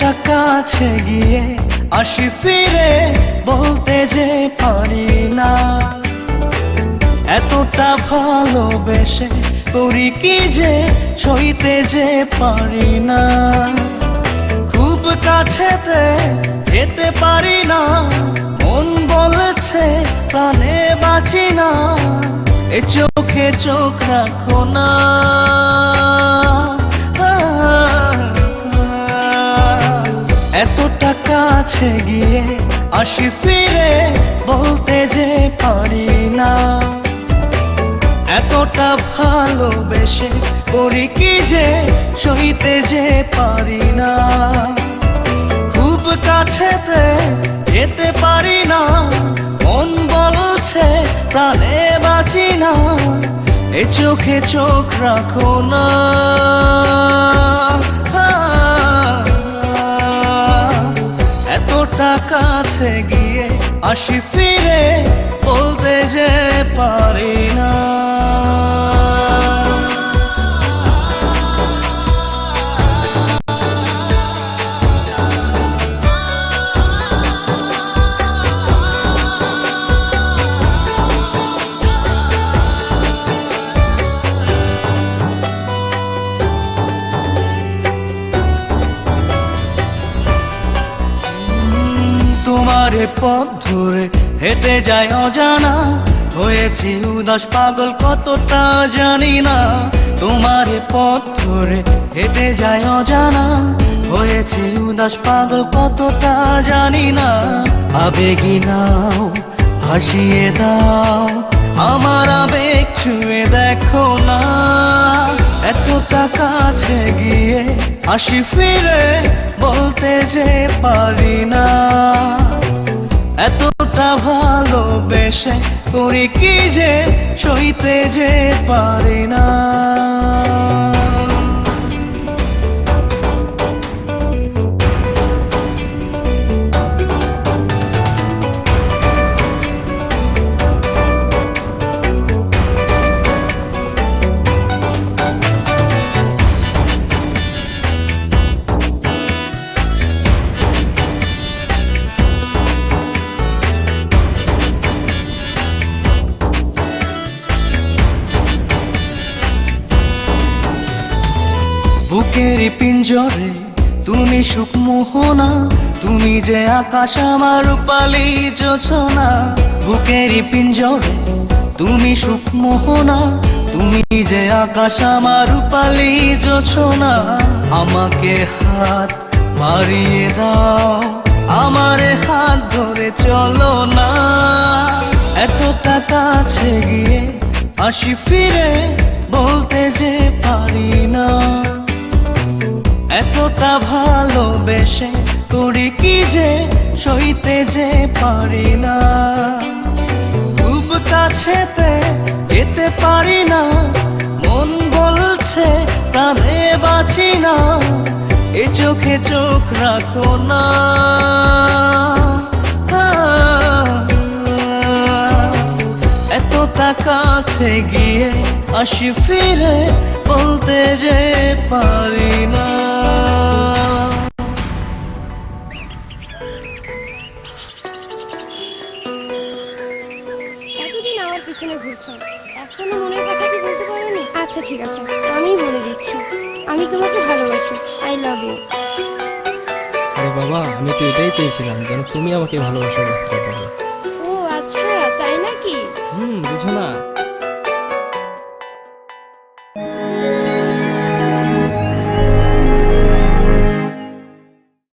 কাছে গিয়ে আসি ফিরে, বলতে যে পারি না। এতটা ভালোবেসে করি কি যে, সইতে যে পারি না। খুব কাছেতে যেতে পারি না, মন বলেছে প্রাণে বাঁচি না, এ চোখে চোখ রাখো না। কাছে গিয়ে আসি ফিরে, বলতে যে পারি না। এতটা ভালোবেসে করি কি যে, সইতে যে পারি না। খুব কাছেতে যেতে পারি না, মন বলছে প্রাণে বাঁচি না, এ চোখে চোখ রাখো না। কাছে গিয়ে আসি ফিরে বলতে যে পারি না। পথ ধরে হেঁটে যায় অজানা। হয়েছি উদাস পাগল, কতটা জানি না। তোমার পথ ধরে হেঁটে যায় অজানা। হয়েছি উদাস পাগল, কতটা জানি না। আবেগি নাও হাসিয়ে দাও। আমার আবেগ ছুঁয়ে দেখো না। এতটা কাছে গিয়ে আসি ফিরে বলতে যে পারি না। এতটা ভালোবেসে করি কি যে সইতে যে পারে না। বুকের পিঞ্জরে, তুমি সুখ মোহনা তুমি যে আকাশ আমার রূপালি যোছনা। বুকের পিঞ্জরে, তুমি সুখ মোহনা তুমি যে আকাশ আমার রূপালি যোছনা। আমাকে হাত মারিয়ে দাও, আমার হাত ধরে চলো না। এতটা কাছে গিয়ে, আসি ফিরে, বলতে যে পারি না। এতটা ভালোবেসে করি কি যে সইতে যে পারি না। খুব কাছেতে যেতে পারি না, মন বলছে প্রাণে বাঁচি না, এ চোখে চোখ রাখো না। এতটা কাছে গিয়ে আসি ফিরে বলতে যে পারি না। পিছনে ঘুরছো। এখনও মনের কথা কি বলতে পারোনি? আচ্ছা ঠিক আছে। আমি বলে দিচ্ছি। আমি তোমাকে ভালোবাসি। আই লাভ ইউ আরে বাবা, আমি তো এটাই চেয়েছিলাম, যেন তুমি আমাকে ভালোবাসো